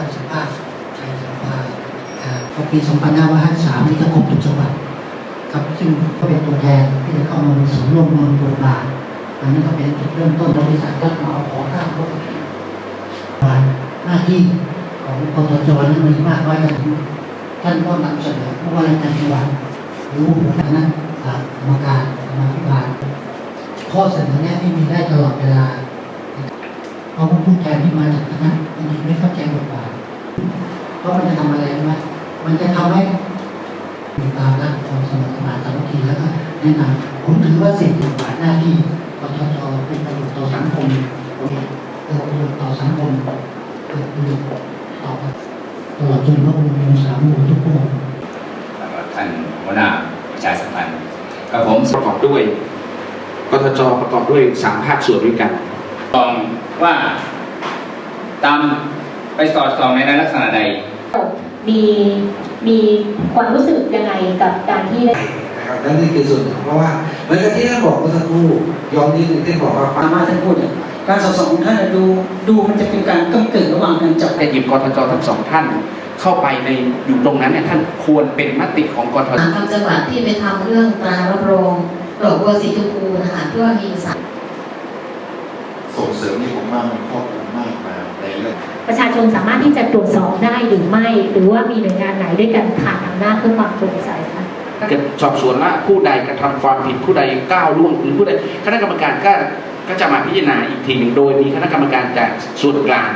รับสัมภาษณ์ใช้สัมภาษณ์อ่าพอปี 2553 นี่ก็ครบทุกจังหวัดครับซึ่งก็เป็นตัวแทนที่จะเข้ามามีส่วนร่วมในบทบาทอันนี้ก็เป็นจุดเริ่มต้นบริษัทรับเหมาขอสร้างรถหน้าที่ของกทจนั้นมีมากน้อยขนาดไหนท่านก็นำเสนอผู้ว่าราชการจังหวัดรือหัวหน้ากรรมการกรรมาธิการข้อเสนอแนะที่มีได้ตลอดเวลาเพราผู้แทนที่มาจากคณะบางทีไม่เข้าใจบทบาท เพราะมันจะทำอะไรรู้ไหมมันจะทำให้มีความรักความสมัครสมานสามัคคีแล้วก็แนะนำผมถือว่าสิ่งที่บาทหน้าที่กทชเป็นประโยชน์ต่อสังคมเกิดประโยชน์ต่อสังคมเกิดประโยชน์ต่อตลอดจนพระองค์มีสามหมู่ทุกพระองค์แล้วก็ท่านหัวหน้าประชาสัมพันธ์กับผมประกอบด้วยกทจประกอบด้วยสามภาคส่วนด้วยกันมองว่าตาม ไปสอดส่องในลักษณะใด มีมีความรู้สึกยังไงกับการที่ได้นะครับนั่นนี่คือส่วนหนึ่งเพราะว่าเหมือนกับที่ท่านบอกเมื่อสักครู่ย้อนนิดนึงที่บอกว่าสามารถท่านพูดเนี่ยการสอบสวนของท่านน่ะดูดูมันจะเป็นการก้ำกึ่งระหว่างการจับแต่หยิบกทจทั้งสองท่าน เข้าไปในอยู่ตรงนั้นเนี่ยท่านควรเป็นมติของกทจทางจังหวัดที่ไปทำเรื่องตรารับรองดอกบัวสีชมพูนะคะที่ว่ามีสารส่งเสริมนี่ผมว่ามันครอบคลุม ชาชนสามารถที่จะตรวจสอบได้หรือไม่ หรือว่ามีหน่วยงานไหนด้วยกันผ่านอำนาจเพื่อความโปร่งใสคะเกิดสอบสวนว่าผู้ใดกระทำความผิดผู้ใดก้าวล่วงหรือผู้ใดคณะกรรมการก็ก็จะมาพิจารณาอีกทีหนึ่งโดยมีคณะกรรมการจากส่วนกลาง